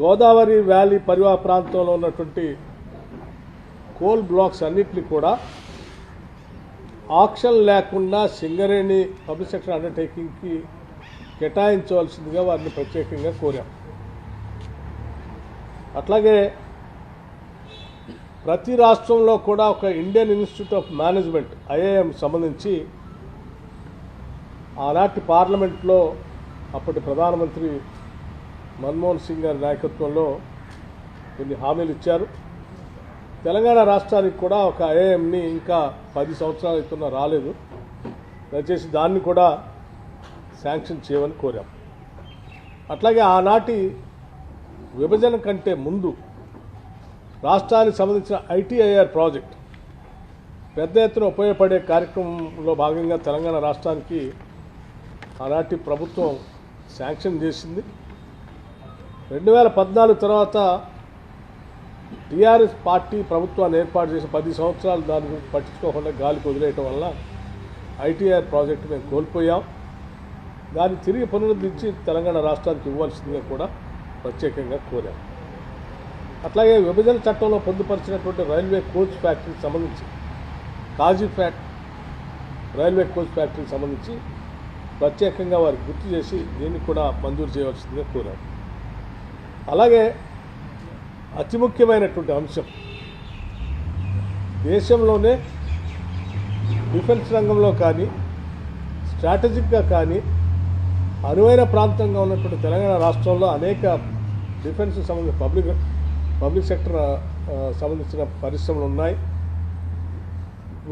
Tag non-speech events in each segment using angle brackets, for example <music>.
Godavari valley పరివా ప్రాంతంలో ఉన్నటువంటి coal blocks అన్నింటినీ కూడా ఆక్షన్ లేకుండా సింగరేణి పబ్లిక్ సెక్టర్ అండర్టేకింగ్కి కేటాయించవలసిందిగా వారిని ప్రత్యేకంగా కోరాం. అట్లాగే ప్రతి రాష్ట్రంలో కూడా ఒక Indian Institute of Management IIM సంబంధించి ఆనాటి పార్లమెంట్లో అప్పటి ప్రధానమంత్రి మన్మోహన్ సింగ్ గారి నాయకత్వంలో కొన్ని హామీలు ఇచ్చారు. తెలంగాణ రాష్ట్రానికి కూడా ఒక ఐఏఎంని ఇంకా పది సంవత్సరాలు అవుతున్నా రాలేదు. దయచేసి దాన్ని కూడా శాంక్షన్ చేయమని కోరాం. అట్లాగే ఆనాటి విభజన కంటే ముందు రాష్ట్రానికి సంబంధించిన ఐటీఐఆర్ ప్రాజెక్ట్ పెద్ద ఎత్తున ఉపయోగపడే కార్యక్రమంలో భాగంగా తెలంగాణ రాష్ట్రానికి ఆనాటి ప్రభుత్వం శాంక్షన్ చేసింది. రెండు వేల పద్నాలుగు తర్వాత టీఆర్ఎస్ పార్టీ ప్రభుత్వాన్ని ఏర్పాటు చేసి పది సంవత్సరాలు దాని గురించి పట్టించుకోకుండా గాలికి వదిలేయటం వల్ల ఐటీఆర్ ప్రాజెక్టు మేము కోల్పోయాం. దాన్ని తిరిగి పునరుద్ధరించి తెలంగాణ రాష్ట్రానికి ఇవ్వాల్సిందిగా కూడా ప్రత్యేకంగా కోరాం. అట్లాగే విభజన చట్టంలో పొందుపరిచినటువంటి రైల్వే కోచ్ ఫ్యాక్టరీకి సంబంధించి కాజీ ఫ్యాక్ట్ రైల్వే కోచ్ ఫ్యాక్టరీకి సంబంధించి ప్రత్యేకంగా వారికి గుర్తు చేసి దీన్ని కూడా మంజూరు చేయవలసిందిగా కోరారు అలాగే అతి ముఖ్యమైనటువంటి అంశం. దేశంలోనే డిఫెన్స్ రంగంలో కానీ స్ట్రాటజిక్గా కానీ అనువైన ప్రాంతంగా ఉన్నటువంటి తెలంగాణ రాష్ట్రంలో అనేక డిఫెన్స్ సంబంధించిన పబ్లిక్ పబ్లిక్ సెక్టర్ సంబంధించిన పరిశ్రమలు ఉన్నాయి.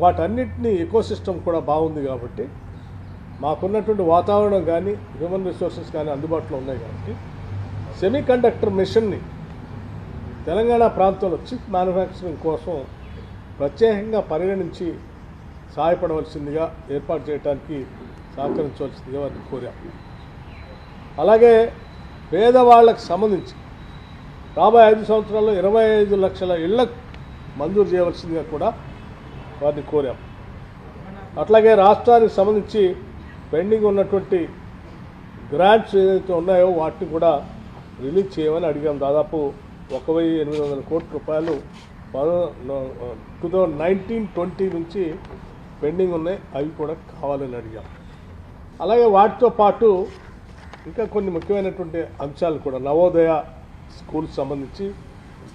వాటన్నిటినీ ఎకోసిస్టమ్ కూడా బాగుంది కాబట్టి మాకున్నటువంటి వాతావరణం కానీ హ్యూమన్ రిసోర్సెస్ కానీ అందుబాటులో ఉన్నాయి కాబట్టి సెమీ కండక్టర్ మిషన్ని తెలంగాణ ప్రాంతంలో చిప్ మ్యానుఫ్యాక్చరింగ్ కోసం ప్రత్యేకంగా పరిగణించి సహాయపడవలసిందిగా ఏర్పాటు చేయడానికి సహకరించవలసిందిగా వారిని కోరాం. అలాగే పేదవాళ్ళకు సంబంధించి రాబోయే ఐదు సంవత్సరాల్లో ఇరవై ఐదు లక్షల ఇళ్ళకు మంజూరు చేయవలసిందిగా కూడా వారిని కోరాం. అట్లాగే రాష్ట్రానికి సంబంధించి పెండింగ్ ఉన్నటువంటి గ్రాంట్స్ ఏదైతే ఉన్నాయో వాటిని కూడా రిలీజ్ చేయమని అడిగాం. దాదాపు ఒక వెయ్యి ఎనిమిది వందల కోట్ల రూపాయలు టూ థౌజండ్ నైన్టీన్ ట్వంటీ నుంచి పెండింగ్ ఉన్నాయి. అవి కూడా కావాలని అడిగాం. అలాగే వాటితో పాటు ఇంకా కొన్ని ముఖ్యమైనటువంటి అంశాలు కూడా. నవోదయ స్కూల్కి సంబంధించి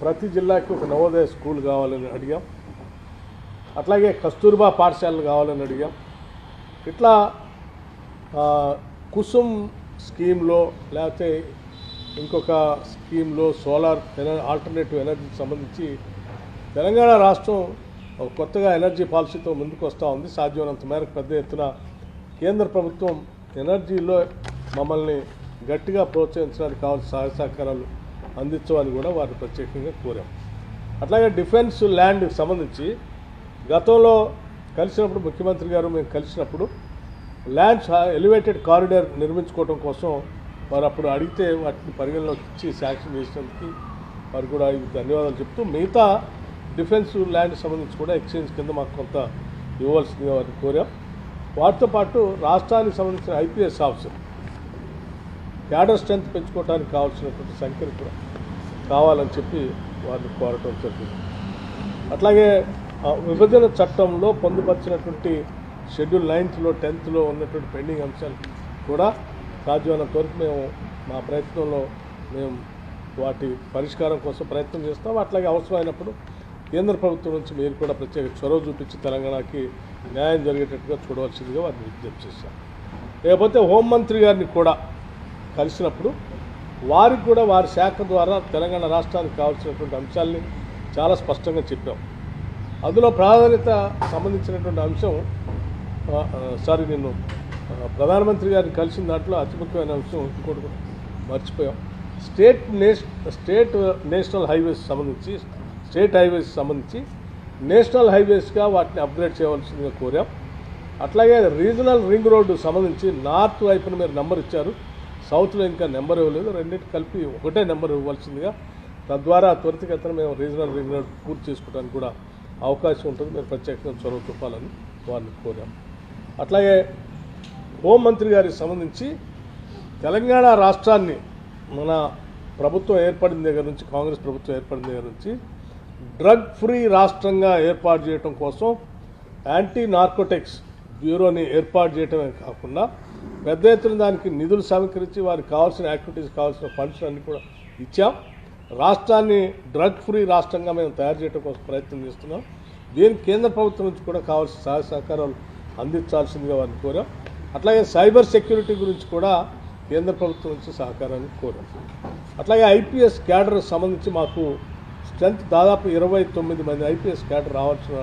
ప్రతి జిల్లాకి ఒక నవోదయ స్కూల్ కావాలని అడిగాం. అట్లాగే కస్తూర్బా పాఠశాలలు కావాలని అడిగాం. ఇట్లా కుసుమ్ స్కీమ్లో లేకపోతే ఇంకొక స్కీమ్లో సోలార్ ఎనర్ ఆల్టర్నేటివ్ ఎనర్జీకి సంబంధించి తెలంగాణ రాష్ట్రం ఒక కొత్తగా ఎనర్జీ పాలసీతో ముందుకు వస్తూ ఉంది. సాధ్యమైనంత మేరకు పెద్ద ఎత్తున కేంద్ర ప్రభుత్వం ఎనర్జీలో మమ్మల్ని గట్టిగా ప్రోత్సహించడానికి కావాల్సిన సహాయ సహకారాలు అందించమని కూడా వారిని ప్రత్యేకంగా కోరాం. అట్లాగే డిఫెన్స్ ల్యాండ్కి సంబంధించి గతంలో కలిసినప్పుడు ముఖ్యమంత్రి గారు మేము కలిసినప్పుడు ల్యాండ్స్ ఎలివేటెడ్ కారిడార్ నిర్మించుకోవడం కోసం వారు అప్పుడు అడిగితే వాటిని పరిగణలోకి ఇచ్చి శాంక్షన్ చేసినందుకు వారు కూడా ధన్యవాదాలు చెప్తూ మిగతా డిఫెన్స్ ల్యాండ్ సంబంధించి కూడా ఎక్స్చేంజ్ కింద మాకు కొంత ఇవ్వాల్సిందిగా వారిని కోరాం. వాటితో పాటు రాష్ట్రానికి సంబంధించిన ఐపీఎస్ ఆఫీసర్ క్యాడర్ స్ట్రెంత్ పెంచుకోవడానికి కావాల్సినటువంటి సంఖ్యను కూడా కావాలని చెప్పి వారిని కోరటం జరిగింది. అట్లాగే విభజన చట్టంలో పొందుపరిచినటువంటి షెడ్యూల్ నైన్త్లో టెన్త్లో ఉన్నటువంటి పెండింగ్ అంశాలు కూడా సాధ్యమైన వరకు మేము మా ప్రయత్నంలో మేము వాటి పరిష్కారం కోసం ప్రయత్నం చేస్తాం. అట్లాగే అవసరమైనప్పుడు కేంద్ర ప్రభుత్వం నుంచి మీరు కూడా ప్రత్యేక చొరవ చూపించి తెలంగాణకి న్యాయం జరిగేటట్టుగా చూడవలసిందిగా వారిని విజ్ఞప్తి చేశాం. లేకపోతే హోంమంత్రి గారిని కూడా కలిసినప్పుడు వారికి కూడా వారి శాఖ ద్వారా తెలంగాణ రాష్ట్రానికి కావాల్సినటువంటి అంశాల్ని చాలా స్పష్టంగా చెప్పాం. అందులో ప్రాధాన్యత సంబంధించినటువంటి అంశం సారీ నిన్ను ప్రధానమంత్రి గారిని కలిసిన దాంట్లో అతి ముఖ్యమైన అంశం ఇంకోటి కూడా. మర్చిపోయాం. స్టేట్ నేష్ స్టేట్ నేషనల్ హైవేస్ సంబంధించి స్టేట్ హైవేస్ సంబంధించి నేషనల్ హైవేస్గా వాటిని అప్గ్రేడ్ చేయవలసిందిగా కోరాం. అట్లాగే రీజనల్ రింగ్ రోడ్డు సంబంధించి నార్త్ వైపున మీరు నెంబర్ ఇచ్చారు. సౌత్లో ఇంకా నెంబర్ ఇవ్వలేదు. రెండింటి కలిపి ఒకటే నెంబర్ ఇవ్వాల్సిందిగా. తద్వారా త్వరితగతిన మేము రీజనల్ రింగ్ రోడ్ పూర్తి చేసుకోవడానికి కూడా అవకాశం ఉంటుంది. మీరు ప్రత్యేకంగా చొరవ చూపాలని వారిని కోరాం. అట్లాగే హోంమంత్రి గారికి సంబంధించి తెలంగాణ రాష్ట్రాన్ని మన ప్రభుత్వం ఏర్పడిన దగ్గర నుంచి కాంగ్రెస్ ప్రభుత్వం ఏర్పడిన దగ్గర నుంచి డ్రగ్ ఫ్రీ రాష్ట్రంగా ఏర్పాటు చేయడం కోసం యాంటీ నార్కోటిక్స్ బ్యూరోని ఏర్పాటు చేయడమే కాకుండా పెద్ద ఎత్తున దానికి నిధులు సమీకరించి వారికి కావాల్సిన యాక్టివిటీస్ కావాల్సిన ఫండ్స్ అన్ని కూడా ఇచ్చాం. రాష్ట్రాన్ని డ్రగ్ ఫ్రీ రాష్ట్రంగా మేము తయారు చేయడం కోసం ప్రయత్నం చేస్తున్నాం. దీనికి కేంద్ర ప్రభుత్వం నుంచి కూడా కావాల్సిన సహాయ సహకారాలు అందించాల్సిందిగా వారిని కోరాం. అట్లాగే సైబర్ సెక్యూరిటీ గురించి కూడా కేంద్ర ప్రభుత్వం నుంచి సహకారాన్ని కోరాం అట్లాగే ఐపీఎస్ క్యాడర్ సంబంధించి మాకు స్ట్రెంత్ దాదాపు ఇరవై తొమ్మిది మంది ఐపీఎస్ క్యాడర్ రావాల్సిన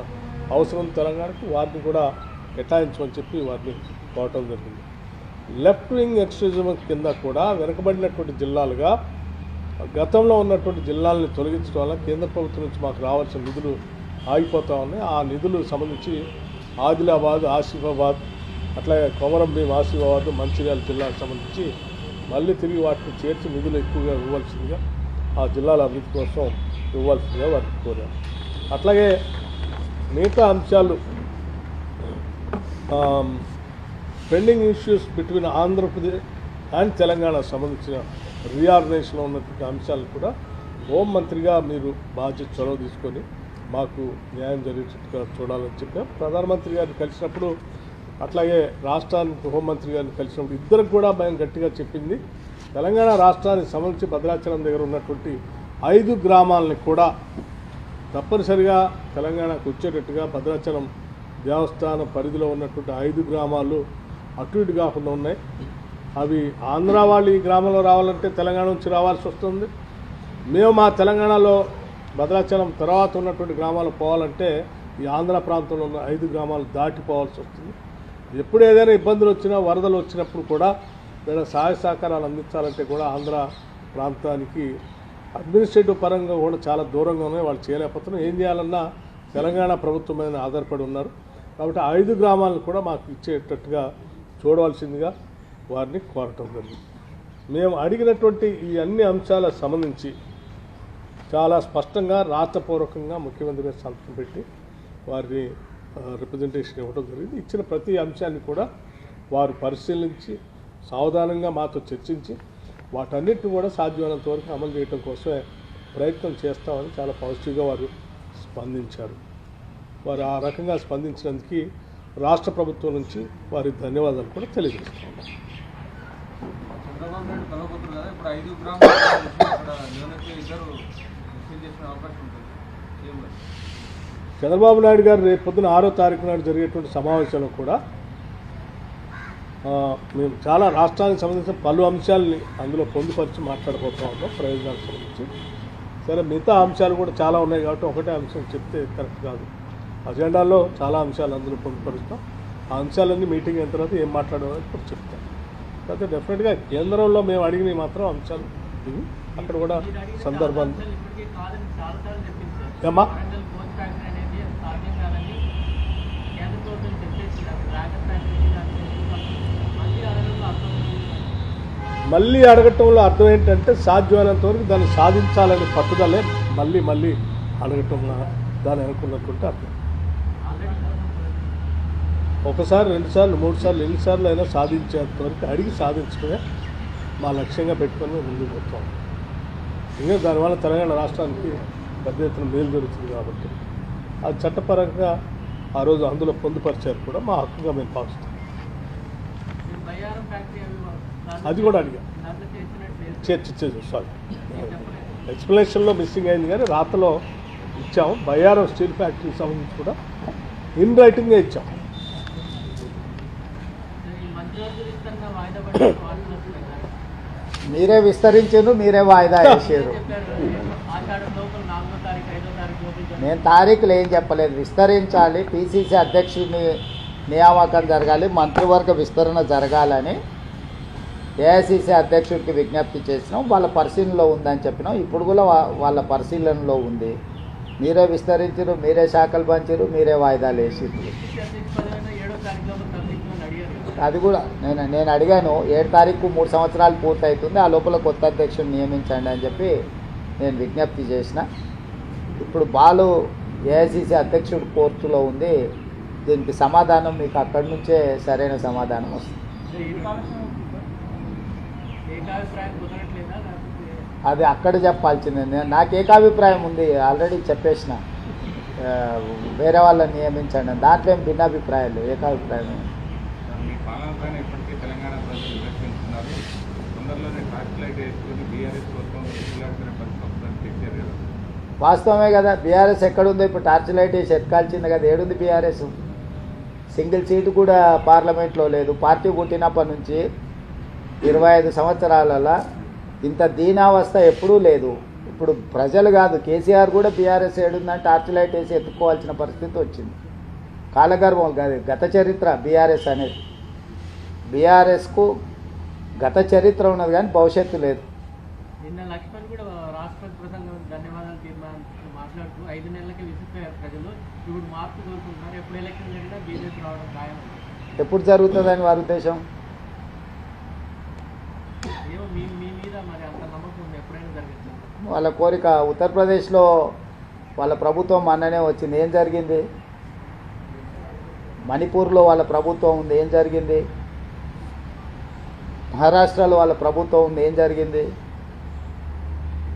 అవసరం తెలంగాణకు. వారిని కూడా కేటాయించమని చెప్పి వారిని కోవటం జరిగింది. లెఫ్ట్ వింగ్ ఎక్స్ట్రీజం కింద కూడా వెనుకబడినటువంటి జిల్లాలుగా గతంలో ఉన్నటువంటి జిల్లాలను తొలగించడం వల్ల కేంద్ర ప్రభుత్వం నుంచి మాకు రావాల్సిన నిధులు ఆగిపోతా ఉన్నాయి. ఆ నిధులు సంబంధించి ఆదిలాబాద్ ఆసిఫాబాద్ అట్లాగే కొమరం భీం ఆసిఫాబాద్ మంచిర్యాల జిల్లాకు సంబంధించి మళ్ళీ తిరిగి వాటిని చేర్చి నిధులు ఎక్కువగా ఇవ్వాల్సిందిగా ఆ జిల్లాల అభివృద్ధి కోసం ఇవ్వాల్సిందిగా వారికి కోరారు. అట్లాగే మిగతా అంశాలు pending issues between Andhra Pradesh and Telangana సంబంధించిన రీఆర్గనైజేషన్లో ఉన్నటువంటి అంశాలు కూడా హోంమంత్రిగా మీరు బాధ్యత చొరవ తీసుకొని మాకు న్యాయం జరిగేటట్టుగా చూడాలని చెప్పాం ప్రధానమంత్రి గారిని కలిసినప్పుడు అట్లాగే రాష్ట్రానికి హోంమంత్రి గారిని కలిసినప్పుడు ఇద్దరికి కూడా మేము గట్టిగా చెప్పింది. తెలంగాణ రాష్ట్రానికి సంబంధించి భద్రాచలం దగ్గర ఉన్నటువంటి ఐదు గ్రామాలని కూడా తప్పనిసరిగా తెలంగాణకు వచ్చేటట్టుగా భద్రాచలం దేవస్థానం పరిధిలో ఉన్నటువంటి ఐదు గ్రామాలు అటు ఇటు కాకుండా ఉన్నాయి. అవి ఆంధ్ర వాళ్ళు ఈ గ్రామంలో రావాలంటే తెలంగాణ నుంచి రావాల్సి వస్తుంది. మేము మా తెలంగాణలో భద్రాచలం తర్వాత ఉన్నటువంటి గ్రామాలు పోవాలంటే ఈ ఆంధ్ర ప్రాంతంలో ఉన్న ఐదు గ్రామాలు దాటిపోవాల్సి వస్తుంది. ఎప్పుడు ఏదైనా ఇబ్బందులు వచ్చినా వరదలు వచ్చినప్పుడు కూడా ఏదైనా సహాయ సహకారాలు అందించాలంటే కూడా ఆంధ్ర ప్రాంతానికి అడ్మినిస్ట్రేటివ్ పరంగా కూడా చాలా దూరంగా ఉన్నాయి. వాళ్ళు చేయలేకపోతున్నారు. ఏం చేయాలన్నా తెలంగాణ ప్రభుత్వం మీద ఆధారపడి ఉన్నారు. కాబట్టి ఐదు గ్రామాలను కూడా మాకు ఇచ్చేటట్టుగా చూడవలసిందిగా వారిని కోరటం జరిగింది. మేము అడిగినటువంటి ఈ అన్ని అంశాలకు సంబంధించి చాలా స్పష్టంగా రాతపూర్వకంగా ముఖ్యమంత్రి గారు సంతకం పెట్టి వారిని రిప్రజెంటేషన్ ఇవ్వడం జరిగింది. ఇచ్చిన ప్రతి అంశాన్ని కూడా వారు పరిశీలించి సావధానంగా మాతో చర్చించి వాటన్నిటిని కూడా సాధ్యమైనంత వరకు అమలు చేయడం కోసమే ప్రయత్నం చేస్తామని చాలా పాజిటివ్గా వారు స్పందించారు. వారు ఆ రకంగా స్పందించినందుకు రాష్ట్ర ప్రభుత్వం నుంచి వారికి ధన్యవాదాలు కూడా తెలియజేస్తున్నాం. చంద్రబాబు చంద్రబాబు నాయుడు గారు రేపు పొద్దున ఆరో తారీఖు నాడు జరిగేటువంటి సమావేశంలో కూడా మేము చాలా రాష్ట్రానికి సంబంధించిన పలు అంశాలని అందులో పొందుపరిచి మాట్లాడబోతా ఉన్నాం ప్రయోజనాలకు సంబంధించి. సరే మిగతా అంశాలు కూడా చాలా ఉన్నాయి కాబట్టి ఒకటే అంశం చెప్తే కరెక్ట్ కాదు. అజెండాలో చాలా అంశాలు అందులో పొందుపరుస్తాం. ఆ అంశాలన్నీ మీటింగ్ అయిన తర్వాత ఏం మాట్లాడాలో ఇప్పుడు చెప్తాం. కాకపోతే డెఫినెట్గా కేంద్రంలో మేము అడిగినవి మాత్రం అంశాలు అక్కడ కూడా సందర్భం ఇప్పటికీ కాదని చాలాసార్లు చెప్పింది సార్ ఏమ్మా వరంగల్ కోచ్ ఫ్యాక్టరీ అనేది సాధ్యం కాదని కేంద్ర ప్రభుత్వం చెప్పేసి అక్కడ డ్రాగన్ ఫ్యాక్టరీ దాన్ని మళ్ళీ అడగటంలో అర్థం ఏంటంటే సాధ్యమైనంత వరకు దాన్ని సాధించాలనే పట్టుదలే మళ్ళీ మళ్ళీ అడగటం దాని అనుకున్నటువంటి అర్థం. ఒకసారి రెండుసార్లు మూడు సార్లు ఎన్నిసార్లు అయినా సాధించేంత వరకు అడిగి సాధించడమే మా లక్ష్యంగా పెట్టుకొని ముందుకు పోతాం. ఇంకా దానివల్ల తెలంగాణ రాష్ట్రానికి పెద్ద ఎత్తున మేలు జరుగుతుంది కాబట్టి అది చట్టపరంగా ఆ రోజు అందులో పొందుపరిచారు కూడా మా హక్కుగా మేము భావిస్తాం అది కూడా అడిగా. దాంట్లో సారీ ఎక్స్ప్లెనేషన్లో మిస్సింగ్ అయింది కానీ రాతలో ఇచ్చాము. బయ్యారం స్టీల్ ఫ్యాక్టరీకి సంబంధించి కూడా ఇన్ రైటింగ్గా ఇచ్చాం. మీరే విస్తరించారు మీరే వాయిదా వేసారు చెప్పారు ఆషాఢం లోపల నాలుగో తారీఖు ఐదో తారీఖు లోపల జరుగుతుంది. నేను తారీఖులు ఏం చెప్పలేదు. విస్తరించాలి. పిసిసి అధ్యక్షుడిని నియామకం జరగాలి. మంత్రివర్గ విస్తరణ జరగాలని ఏఐసిసి అధ్యక్షుడికి విజ్ఞప్తి చేసినాం. వాళ్ళ పరిశీలనలో ఉందని చెప్పినాం. ఇప్పుడు కూడా వాళ్ళ పరిశీలనలో ఉంది. మీరే విస్తరించరు మీరే శాఖలు పంచారు మీరే వాయిదాలు వేసి అది కూడా నేను నేను అడిగాను ఏడు తారీఖు మూడు సంవత్సరాలు పూర్తవుతుంది ఆ లోపల కొత్త అధ్యక్షుడిని నియమించండి అని చెప్పి నేను విజ్ఞప్తి చేసిన. ఇప్పుడు బాలు ఏఐసిసి అధ్యక్షుడు కోర్టులో ఉంది. దీనికి సమాధానం మీకు అక్కడి నుంచే సరైన సమాధానం వస్తుంది. అది అక్కడ చెప్పాల్సిందే. నేను- నాకు ఏకాభిప్రాయం ఉంది. ఆల్రెడీ చెప్పేసిన. వేరే వాళ్ళని నియమించండి. దాంట్లో ఏం భిన్నాభిప్రాయాలు ఏకాభిప్రాయం మీ పాలన పైన ఇప్పటికే తెలంగాణ ప్రజలు విమర్శించున్నారు. తొందరలోనే బీఆర్ఎస్ కోసం ఉసులాడుతున్న పరిస్థితి వస్తుందని కేసీఆర్ గారు వాస్తవమే కదా బీఆర్ఎస్ ఎక్కడుందో ఇప్పుడు టార్చ్ లైట్ వేసి ఎత్కాల్చింది కదా ఏడుంది బీఆర్ఎస్? సింగిల్ సీటు కూడా పార్లమెంట్లో లేదు. పార్టీ పుట్టినప్పటి నుంచి ఇరవై ఐదు సంవత్సరాలలో ఇంత దీనావస్థ ఎప్పుడూ లేదు. ఇప్పుడు ప్రజలు కాదు కేసీఆర్ కూడా బీఆర్ఎస్ ఏడుందని టార్చ్ లైట్ వేసి ఎత్తుకోవాల్సిన పరిస్థితి వచ్చింది. కాలగర్వం కాదు గత చరిత్ర బీఆర్ఎస్ అనేది. బీఆర్ఎస్కు గత చరిత్ర ఉన్నది కానీ భవిష్యత్తు లేదు. ఐదు నెలలకే విసిపోయారు ప్రజలు. ఇప్పుడు మార్పు కోరుకుంటున్నారు. ఎప్పుడు ఎలక్షన్ జరిగినా బీజేపీ రావడం ఖాయం ఎప్పుడు జరుగుతుందని వారి ఉద్దేశం? వాళ్ళ కోరిక ఉత్తరప్రదేశ్లో వాళ్ళ ప్రభుత్వం మొన్ననే వచ్చింది. ఏం జరిగింది? మణిపూర్లో వాళ్ళ ప్రభుత్వం ఉంది. ఏం జరిగింది? మహారాష్ట్రలో వాళ్ళ ప్రభుత్వం ఉంది. ఏం జరిగింది?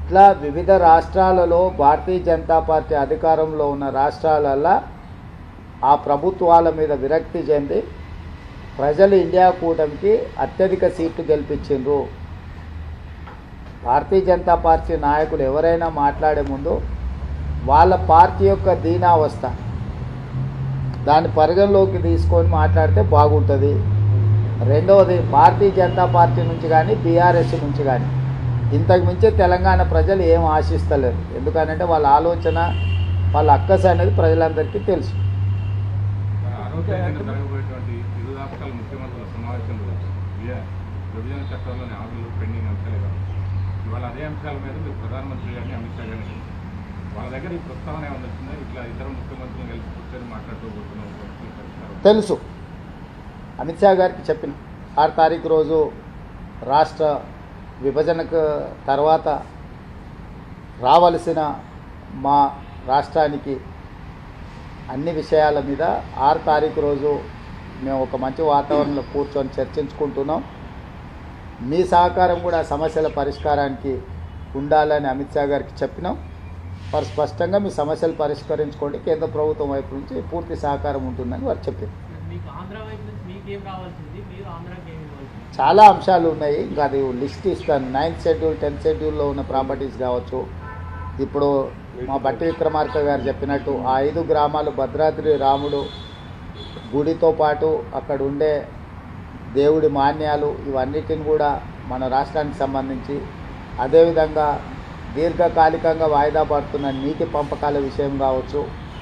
ఇట్లా వివిధ రాష్ట్రాలలో భారతీయ జనతా పార్టీ అధికారంలో ఉన్న రాష్ట్రాలల్లో ఆ ప్రభుత్వాల మీద విరక్తి చెంది ప్రజలు ఇండియా కూటమికి అత్యధిక సీట్లు గెలిపించిండ్రు. భారతీయ జనతా పార్టీ నాయకులు ఎవరైనా మాట్లాడే ముందు వాళ్ళ పార్టీ యొక్క దీనావస్థ దాన్ని పరిగణలోకి తీసుకొని మాట్లాడితే బాగుంటుంది. రెండవది భారతీయ జనతా పార్టీ నుంచి కానీ బీఆర్ఎస్ నుంచి కానీ ఇంతకు మించి తెలంగాణ ప్రజలు ఏం ఆశిస్తలేరు. ఎందుకనంటే వాళ్ళ ఆలోచన వాళ్ళ అక్కస అనేది ప్రజలందరికీ తెలుసు. విభజన చట్టంలోని పెండింగ్ అంశాలే కాదు. ఇవాళ అదే అంశాల మీద మీరు ప్రధానమంత్రి గారిని అమిత్ షా గారిని వాళ్ళ దగ్గర ఈ ప్రస్తావన ఏమైనా వచ్చిందా? ఇట్లా ఇతర ముఖ్యమంత్రులను కలిసి కూర్చొని మాట్లాడుకోబోతున్నాం తెలుసు. అమిత్ షా గారికి చెప్పిన ఆరు తారీఖు రోజు రాష్ట్ర విభజనకు తర్వాత రావలసిన మా రాష్ట్రానికి అన్ని విషయాల మీద ఆరు తారీఖు రోజు మేము ఒక మంచి వాతావరణంలో కూర్చొని చర్చించుకుంటున్నాం. మీ సహకారం కూడా సమస్యల పరిష్కారానికి ఉండాలని అమిత్ షా గారికి చెప్పినాం. వారు స్పష్టంగా మీ సమస్యలు పరిష్కరించుకోండి. కేంద్ర ప్రభుత్వం వైపు నుంచి పూర్తి సహకారం ఉంటుందని వారు చెప్పారు. చాలా అంశాలు ఉన్నాయి. ఇంకా అది లిస్ట్ ఇస్తాను నైన్త్ షెడ్యూల్ టెన్త్ షెడ్యూల్లో ఉన్న ప్రాపర్టీస్ కావచ్చు. ఇప్పుడు మా బట్టి విక్రమార్క గారు చెప్పినట్టు ఆ ఐదు గ్రామాలు భద్రాద్రి రాముడు గుడితో పాటు అక్కడ ఉండే దేవుడి మాన్యాలు ఇవన్నిటిని కూడా మన రాష్ట్రానికి సంబంధించి అదేవిధంగా దీర్ఘకాలికంగా వాయిదా పడుతున్న నీటి పంపకాల విషయం కావచ్చు.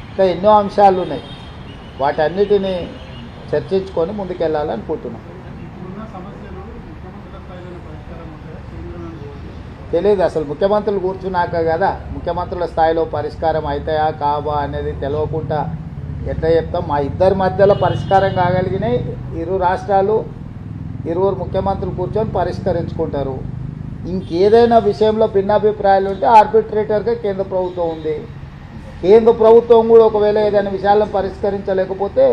ఇంకా ఎన్నో అంశాలు ఉన్నాయి. వాటన్నిటిని చర్చించుకొని ముందుకెళ్ళాలనుకుంటున్నాం తెలియదు అసలు ముఖ్యమంత్రులు కూర్చున్నాక కదా ముఖ్యమంత్రుల స్థాయిలో పరిష్కారం అవుతాయా కావా అనేది తెలియకుండా ఎట్లా చెప్తాం? మా ఇద్దరి మధ్యలో పరిష్కారం కాగలిగినాయి ఇరు రాష్ట్రాలు ఇరువురు ముఖ్యమంత్రులు కూర్చొని పరిష్కరించుకుంటారు. ఇంకేదైనా విషయంలో భిన్నాభిప్రాయాలు ఉంటే ఆర్బిట్రేటర్గా కేంద్ర ప్రభుత్వం ఉంది. కేంద్ర ప్రభుత్వం కూడా ఒకవేళ ఏదైనా విషయాలను పరిష్కరించలేకపోతే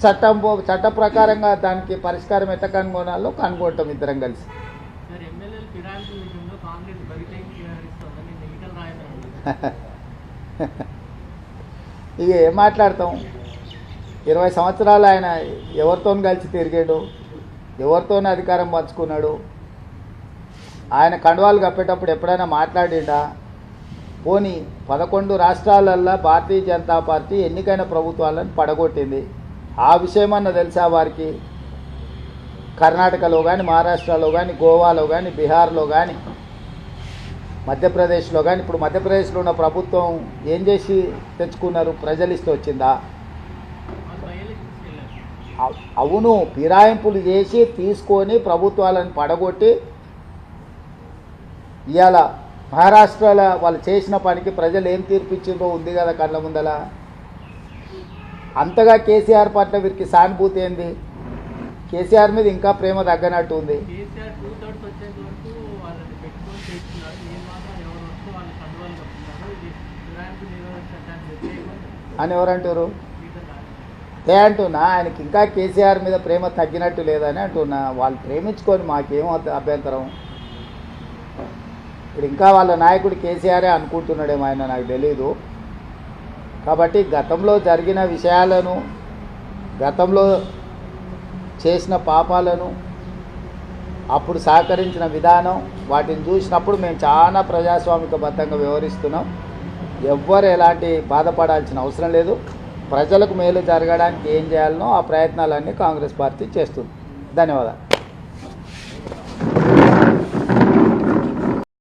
చట్టం పో- చట్ట ప్రకారంగా దానికి పరిష్కారం ఎట్లా కనుగొనాలో కనుగొంటాం ఇద్దరం కలిసి. <laughs> ఇక ఏం మాట్లాడతాం? ఇరవై సంవత్సరాలు ఆయన ఎవరితో కలిసి తిరిగాడు? ఎవరితో అధికారం పంచుకున్నాడు? ఆయన కండువాలు కప్పేటప్పుడు ఎప్పుడైనా మాట్లాడిండా? పోనీ పదకొండు రాష్ట్రాలల్లో భారతీయ జనతా పార్టీ ఎన్నికైన ప్రభుత్వాలను పడగొట్టింది. ఆ విషయమన్నా తెలుసా వారికి? కర్ణాటకలో కానీ మహారాష్ట్రలో కానీ గోవాలో కానీ బీహార్లో కానీ మధ్యప్రదేశ్లో కానీ ఇప్పుడు మధ్యప్రదేశ్లో ఉన్న ప్రభుత్వం ఏం చేసి తెచ్చుకున్నారు? ప్రజలు వచ్చిందా? అవును ఫిరాయింపులు చేసి తీసుకొని ప్రభుత్వాలను పడగొట్టి ఇవాళ మహారాష్ట్రలో వాళ్ళు చేసిన పనికి ప్రజలు ఏం తీర్పిచ్చిందో ఉంది కదా కళ్ళ ముందల? అంతగా కేసీఆర్ పట్ల వీరికి సానుభూతి ఏంది? కేసీఆర్ మీద ఇంకా ప్రేమ తగ్గనట్టు ఉంది. అని ఎవరంటారు ఏ అంటున్నా? ఆయనకి ఇంకా కేసీఆర్ మీద ప్రేమ తగ్గినట్టు లేదని అంటున్నా. వాళ్ళు ప్రేమించుకొని మాకేం అభ- అభ్యంతరం? ఇప్పుడు ఇంకా వాళ్ళ నాయకుడు కేసీఆరే అనుకుంటున్నాడేమో ఆయన నాకు తెలీదు. కాబట్టి గతంలో జరిగిన విషయాలను గతంలో చేసిన పాపాలను అప్పుడు సహకరించిన విధానం వాటిని చూసినప్పుడు మేము చాలా ప్రజాస్వామికబద్ధంగా వ్యవహరిస్తున్నాం. ఎవ్వరు ఎలాంటి బాధపడాల్సిన అవసరం లేదు. ప్రజలకు మేలు జరగడానికి ఏం చేయాలనో ఆ ప్రయత్నాలన్నీ కాంగ్రెస్ పార్టీ చేస్తుంది. ధన్యవాదాలు.